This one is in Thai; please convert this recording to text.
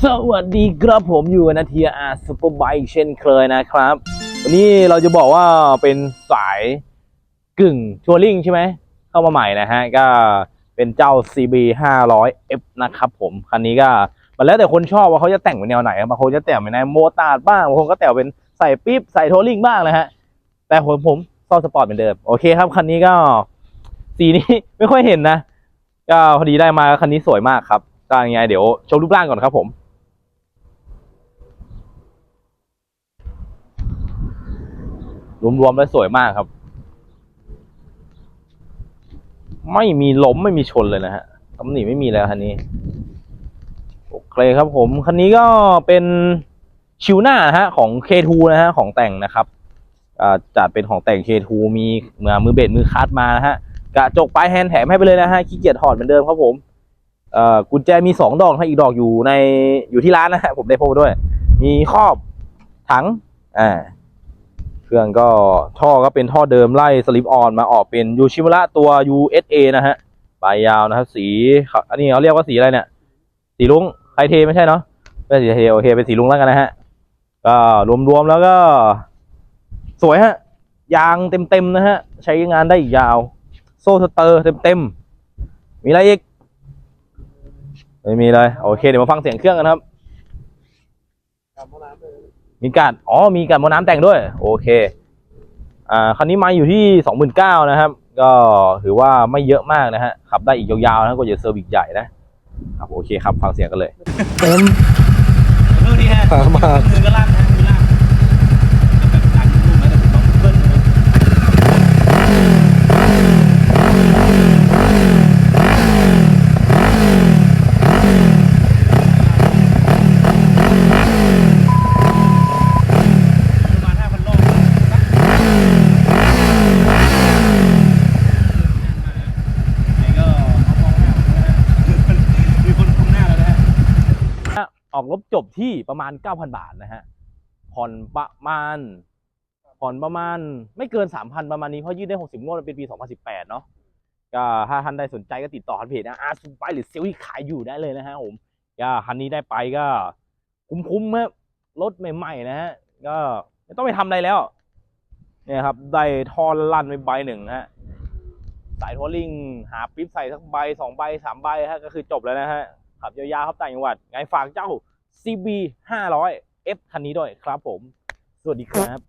สวัสดีครับผมอยู่นาทีอาร์ซูเปอร์ไบค์เช่นเคยนะครับ วันนี้เราจะบอกว่าเป็นสายกึ่งทัวริงใช่ไหม เข้ามาใหม่นะฮะ ก็เป็นเจ้า CB 500F นะครับผมคันนี้ก็มันแล้วแต่คนชอบว่าเขาจะแต่งเป็นแนวไหนบางคนจะแต่งเป็นแนวโมตาร์ดบ้างบางคนก็แต่งเป็นใส่ปิ๊บใส่ทัวริงบ้างนะฮะ แต่ผมผมชอบสปอร์ตเหมือนเดิม โอเคครับคันนี้ก็สีนี้ไม่ค่อยเห็นนะ ก็พอดีได้มาคันนี้สวยมากครับก็ยังไงเดี๋ยวชมรูปร่างก่อนครับผม รวมๆแล้วสวยมากครับ ไม่มีล้มไม่มีชนเลยนะฮะตำหนิไม่มีแล้วคันนี้ โอเคครับผม คันนี้ก็เป็นชิวหน้านะฮะ ของ K2 นะฮะ ของแต่งนะครับจัดเป็นของแต่ง K2 มีมือมือเบสมือคัดมานะฮะ กระจกปลายแฮนด์แถมให้ไปเลยนะฮะ ขี้เกียจถอดเหมือนเดิมครับผมกุญแจมีสองดอกให้อีกดอกอยู่ในอยู่ที่ร้านนะฮะ ผมได้พบด้วย มีครอบถัง อ่า เครื่องก็ท่อก็เป็นท่อเดิมไล่สลิปออนมาออกเป็นยูชิม r ระตัว USA นะฮะปลายยาวนะครับสีอันนี้เขาเรียกว่าสีอะไรเนี่ย สีลุงไคเทไม่ใช่เนาะไม่ใช่สีเทโอเคเป็นสีลุงแล้วกันนะฮะก็รวมๆแล้วก็ สวยฮะ ยางเต็มๆนะฮะ ใช้งานได้อีกยาว โซ่สเตอร์เต็มๆ มีอะไรอีก ไม่มีเลย โอเค เดี๋ยวมาฟังเสียงเครื่องกันครับ มีการ อ๋อ มีการมอน้ำแต่งด้วย โอเค อ่า คันนี้มาอยู่ที่สองหมื่นเก้านะครับ ก็ถือว่าไม่เยอะมากนะฮะ ขับได้อีกยาวๆนะก็จะเซอร์วิสใหญ่นะครับ โอเคครับ ฟังเสียงกันเลยเต็มเรื่องนี้ฮะสามบาทมือก็ลั่นนะมือลั่นแบบลั่นลูกนะแต่ผมต้องเบิ้ลนะประมาณห้าพันรอบไหนก็เอามองหน้าผมนะฮะมีคนคุมหน้าแล้วนะฮะ ออกรบจบที่ประมาณ 9,000 บาทนะฮะ ผ่อนประมาณ ผ่อนประมาณไม่เกิน 3,000 ประมาณนี้ เพราะยืดได้ 60 งวดเป็นปี 2018 เนาะก็ถ้าท่านใดสนใจก็ติดต่อทางเพจนะอาซูไปหรือเซลลี่ขายอยู่ได้เลยนะฮะผมก็คันนี้ได้ไปก็คุ้มๆครับรถใหม่ๆนะฮะ ก็ไม่ต้องไปทำอะไรแล้ว เนี่ยครับ ได้ทอนลั่นไปใบหนึ่งฮะสายทัวริงหาปิ๊บใส่สักใบสองใบสามใบฮะก็คือจบแล้วนะฮะ ขับยาวๆครับต่างจังหวัดไงฝากเจ้า CB 500 F คันนี้ด้วยครับผม สวัสดีครับ